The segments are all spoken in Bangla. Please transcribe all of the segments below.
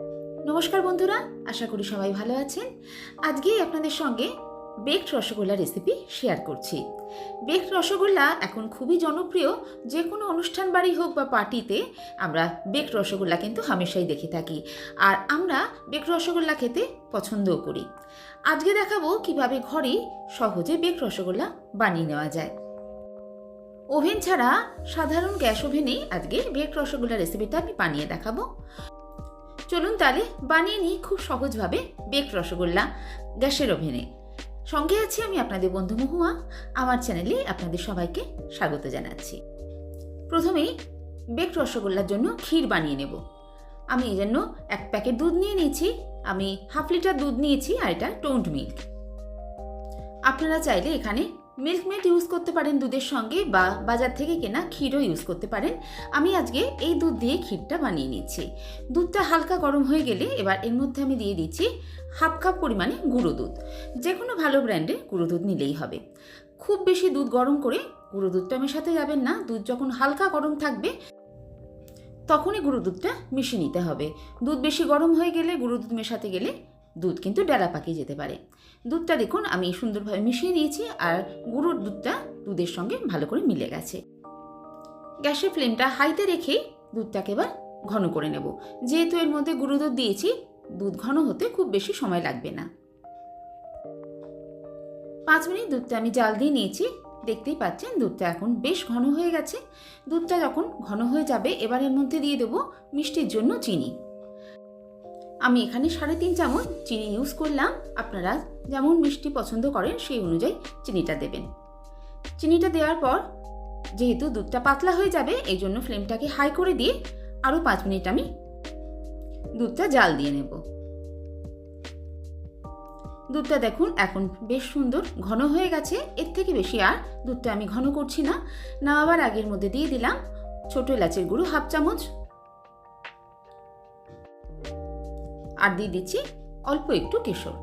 নমস্কার বন্ধুরা, আশা করি সবাই ভালো আছেন। আজকেই আপনাদের সঙ্গে বেকড রসগোল্লা রেসিপি শেয়ার করছি। বেকড রসগোল্লা এখন খুবই জনপ্রিয়। যে কোনো অনুষ্ঠান বাড়ি হোক বা পার্টিতে আমরা বেকড রসগোল্লা কিন্তু হামেশাই দেখে থাকি। আর আমরা বেকড রসগোল্লা খেতে পছন্দও করি। আজকে দেখাবো কীভাবে ঘরেই সহজে বেকড রসগোল্লা বানিয়ে নেওয়া যায়। ওভেন ছাড়া সাধারণ গ্যাস ওভেনেই আজকে বেকড রসগোল্লা রেসিপিটা আমি বানিয়ে দেখাবো। চলুন তাহলে বানিয়ে নিই খুব সহজভাবে বেক রসগোল্লা গ্যাসের ওভেনে। সঙ্গে আছি আমি আপনাদের বন্ধু মহুয়া। আমার চ্যানেলে আপনাদের সবাইকে স্বাগত জানাচ্ছি। প্রথমেই বেক রসগোল্লার জন্য ক্ষীর বানিয়ে নেব। আমি এই জন্য এক প্যাকেট দুধ নিয়ে নিয়েছি। আমি হাফ লিটার দুধ নিয়েছি আর এটা টোন্ড মিল্ক। আপনারা চাইলে এখানে মিল্ক মেড ইউজ করতে পারেন দুধের সঙ্গে বা বাজার থেকে কেনা ক্ষীরও ইউজ করতে পারেন। আমি আজকে এই দুধ দিয়ে ক্ষীরটা বানিয়ে নিচ্ছি। দুধটা হালকা গরম হয়ে গেলে এবার এর মধ্যে আমি দিয়ে দিচ্ছি হাফ কাপ পরিমাণে গুঁড়ো দুধ। যে কোনো ভালো ব্র্যান্ডের গুঁড়ো দুধ নিলেই হবে। খুব বেশি দুধ গরম করে গুঁড়ো দুধটা মেশাতে যাবেন না। দুধ যখন হালকা গরম থাকবে, তখনই গুঁড়ো দুধটা মিশিয়ে নিতে হবে। দুধ বেশি গরম হয়ে গেলে গুঁড়ো দুধ মেশাতে গেলে দুধ কিন্তু ডেলা পাকিয়ে যেতে পারে। দুধটা দেখুন, আমি সুন্দরভাবে মিশিয়ে নিয়েছি আর গুঁড়োর দুধটা দুধের সঙ্গে ভালো করে মিলে গেছে। গ্যাসের ফ্লেমটা হাইতে রেখেই দুধটাকে এবার ঘন করে নেব। যেহেতু এর মধ্যে গুঁড়ো দুধ দিয়েছি, দুধ ঘন হতে খুব বেশি সময় লাগবে না। পাঁচ মিনিট দুধটা আমি জাল দিয়ে নিয়েছি। দেখতেই পাচ্ছেন, দুধটা এখন বেশ ঘন হয়ে গেছে। দুধটা যখন ঘন হয়ে যাবে এবার এর মধ্যে দিয়ে দেবো মিষ্টির জন্য চিনি। আমি এখানে সাড়ে তিন চামচ চিনি ইউজ করলাম। আপনারা যেমন মিষ্টি পছন্দ করেন সেই অনুযায়ী চিনিটা দেবেন। চিনিটা দেওয়ার পর যেহেতু দুধটা পাতলা হয়ে যাবে, এই জন্য ফ্লেমটাকে হাই করে দিয়ে আরও পাঁচ মিনিট আমি দুধটা জাল দিয়ে নেব। দুধটা দেখুন এখন বেশ সুন্দর ঘন হয়ে গেছে। এর থেকে বেশি আর দুধটা আমি ঘন করছি না। নামাবার আগের মধ্যে দিয়ে দিলাম ছোট এলাচের গুঁড়ো হাফ চামচ। আর দিয়ে দিচ্ছি অল্প একটু কেশর।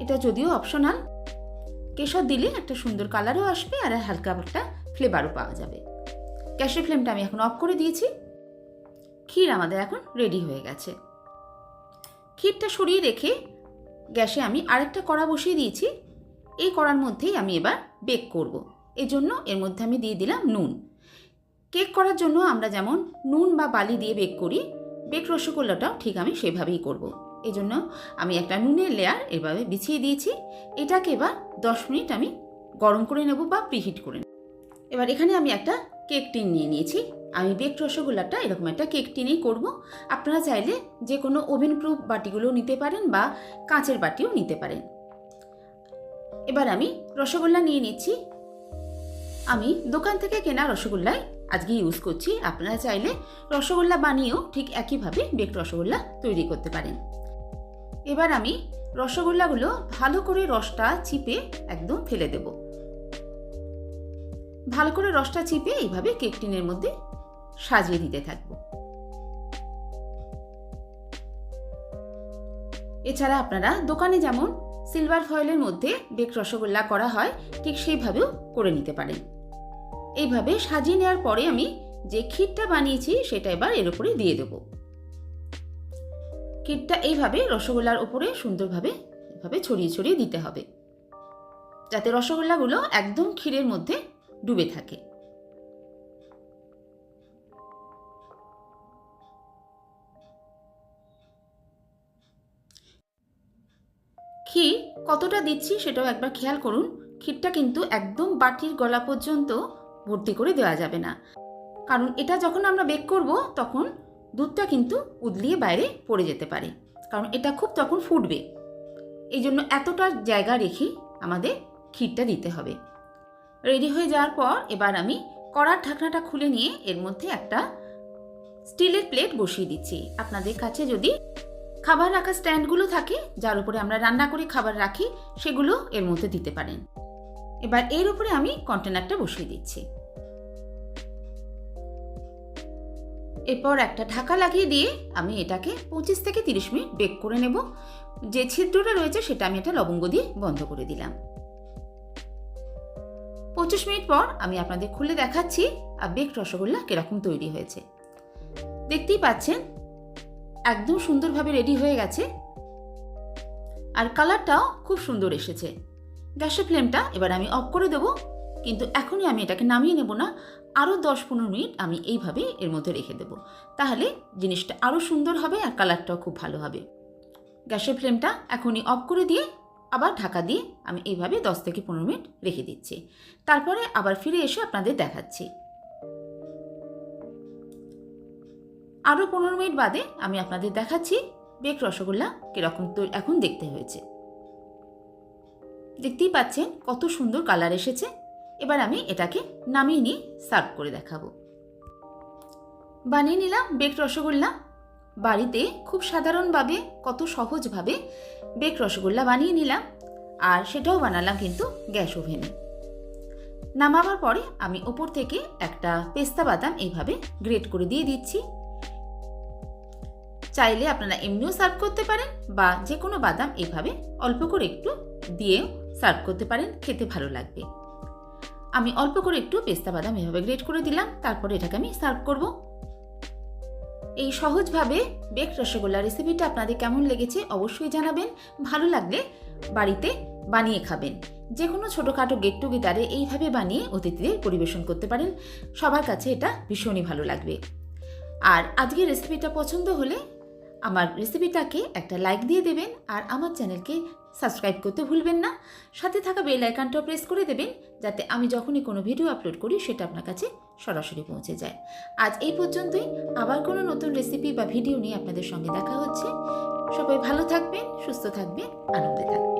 এটা যদিও অপশনাল কেশর দিলে একটা সুন্দর কালারও আসবে আর হালকা একটা ফ্লেভারও পাওয়া যাবে। গ্যাসের ফ্লেমটা আমি এখন অফ করে দিয়েছি। ক্ষীর আমাদের এখন রেডি হয়ে গেছে। ক্ষীরটা সরিয়ে রেখে গ্যাসে আমি আরেকটা কড়া বসিয়ে দিয়েছি। এই কড়ার মধ্যেই আমি এবার বেক করব। এই জন্য এর মধ্যে আমি দিয়ে দিলাম নুন। কেক করার জন্য আমরা যেমন নুন বা বালি দিয়ে বেক করি বেক রসগোল্লাটাও ঠিক আমি সেভাবেই করব। এই জন্য আমি একটা নুনের লেয়ার এভাবে বিছিয়ে দিয়েছি। এটাকে এবার দশ মিনিট আমি গরম করে নেব বা প্রিহিট করে নেব। এবার এখানে আমি একটা কেক টিন নিয়ে নিয়েছি। আমি বেক রসগোল্লাটা এরকম একটা কেক টিনেই করব। আপনারা চাইলে যে কোনো ওভেন প্রুফ বাটিগুলো নিতে পারেন বা কাঁচের বাটিও নিতে পারেন। এবার আমি রসগোল্লা নিয়ে নিচ্ছি। আমি দোকান থেকে কেনা রসগোল্লাই আজকে ইউজ করছি। আপনারা চাইলে রসগোল্লা বানিয়েও ঠিক একইভাবে বেক রসগোল্লা তৈরি করতে পারেন। এবার আমি রসগোল্লাগুলো ভালো করে রসটা চিপে একদম ফেলে দেব। ভালো করে রসটা চিপে এইভাবে কেক টিনের মধ্যে সাজিয়ে দিতে থাকব। এছাড়া আপনারা দোকানে যেমন সিলভার ফয়েলের মধ্যে বেক রসগোল্লা করা হয়, ঠিক সেইভাবেও করে নিতে পারেন। এইভাবে সাজিয়ে নেওয়ার পরে আমি যে ক্ষীরটা বানিয়েছি সেটা এবার এর উপরে দিয়ে দেব। ক্ষীরটা এইভাবে রসগোল্লার উপরে সুন্দরভাবে এভাবে ছড়িয়ে ছড়িয়ে দিতে হবে। যাতে রসগোল্লাগুলো একদম ক্ষীরের মধ্যে ডুবে থাকে। ক্ষীর কতটা দিচ্ছি সেটাও একবার খেয়াল করুন। ক্ষীরটা কিন্তু একদম বাটির গলা পর্যন্ত ভর্তি করে দেওয়া যাবে না। কারণ এটা যখন আমরা বেক করব, তখন দুধটা কিন্তু উদলিয়ে বাইরে পড়ে যেতে পারে। কারণ এটা খুব তখন ফুটবে। এই জন্য এতটা জায়গা রেখেই আমাদের ক্ষীরটা দিতে হবে। রেডি হয়ে যাওয়ার পর এবার আমি কড়ার ঢাকনাটা খুলে নিয়ে এর মধ্যে একটা স্টিলের প্লেট বসিয়ে দিচ্ছি। আপনাদের কাছে যদি খাবার রাখা স্ট্যান্ডগুলো থাকে, যার উপরে আমরা রান্না করে খাবার রাখি, সেগুলো এর মধ্যে দিতে পারেন। এবার এর উপরে আমি কন্টেনারটা বসিয়ে দিচ্ছি। এরপর একটা ঢাকা লাগিয়ে দিয়ে আমি এটাকে পঁচিশ থেকে তিরিশ মিনিট বেক করে নেব। যে ছিদ্রটা রয়েছে সেটা আমি এটা লবঙ্গ দিয়ে বন্ধ করে দিলাম। পঁচিশ মিনিট পর আমি আপনাদের খুলে দেখাচ্ছি আর বেক রসগোল্লা কীরকম তৈরি হয়েছে। দেখতেই পাচ্ছেন, একদম সুন্দরভাবে রেডি হয়ে গেছে। আর কালারটাও খুব সুন্দর এসেছে। গ্যাসের ফ্লেমটা এবার আমি অফ করে দেবো। কিন্তু এখনই আমি এটাকে নামিয়ে নেব না। আরও দশ পনেরো মিনিট আমি এইভাবে এর মধ্যে রেখে দেবো। তাহলে জিনিসটা আরও সুন্দর হবে আর কালারটাও খুব ভালো হবে। গ্যাসের ফ্লেমটা এখনই অফ করে দিয়ে আবার ঢাকা দিয়ে আমি এইভাবে দশ থেকে পনেরো মিনিট রেখে দিচ্ছি। তারপরে আবার ফিরে এসে আপনাদের দেখাচ্ছি। আরও পনেরো মিনিট বাদে আমি আপনাদের দেখাচ্ছি বেক রসগোল্লা কীরকম তো এখন দেখতে হয়েছে। দেখতেই পাচ্ছেন কত সুন্দর কালার এসেছে। এবার আমি এটাকে নামিয়ে নিয়ে সার্ভ করে দেখাবো। বানিয়ে নিলাম বেক রসগোল্লা। বাড়িতে খুব সাধারণভাবে, কত সহজভাবে বেক রসগোল্লা বানিয়ে নিলাম আর সেটাও বানালাম কিন্তু গ্যাস ওভেনে। নামাবার পরে আমি ওপর থেকে একটা পেস্তা বাদাম এইভাবে গ্রেট করে দিয়ে দিচ্ছি। চাইলে আপনারা এমনিও সার্ভ করতে পারেন বা যে কোনো বাদাম এইভাবে অল্প করে একটু দিয়েও সার্ভ করতে পারেন, খেতে ভালো লাগবে। আমি অল্প করে একটু পেস্তা বাদাম এভাবে গ্রেট করে দিলাম, তারপরে এটাকে আমি সার্ভ করব। এই সহজভাবে বেক রসগোল্লা রেসিপিটা আপনাদের কেমন লেগেছে অবশ্যই জানাবেন, ভালো লাগলে বাড়িতে বানিয়ে খাবেন। যে কোনো ছোটোখাটো গেট টুগেদারে এইভাবে বানিয়ে অতিথিদের পরিবেশন করতে পারেন, সবার কাছে এটা ভীষণই ভালো লাগবে। আর আজকের রেসিপিটা পছন্দ হলে আমার রেসিপিটাকে একটা লাইক দিয়ে দেবেন আর আমার চ্যানেলকে সাবস্ক্রাইব করতে ভুলবেন না। সাথে থাকা বেল আইকনটাও প্রেস করে দেবেন যাতে আমি যখনই কোনো ভিডিও আপলোড করি সেটা আপনার কাছে সরাসরি পৌঁছে যায়। আজ এই পর্যন্তই। আবার কোনো নতুন রেসিপি বা ভিডিও নিয়ে আপনাদের সঙ্গে দেখা হচ্ছে। সবাই ভালো থাকবেন, সুস্থ থাকবেন, আনন্দে থাকবেন।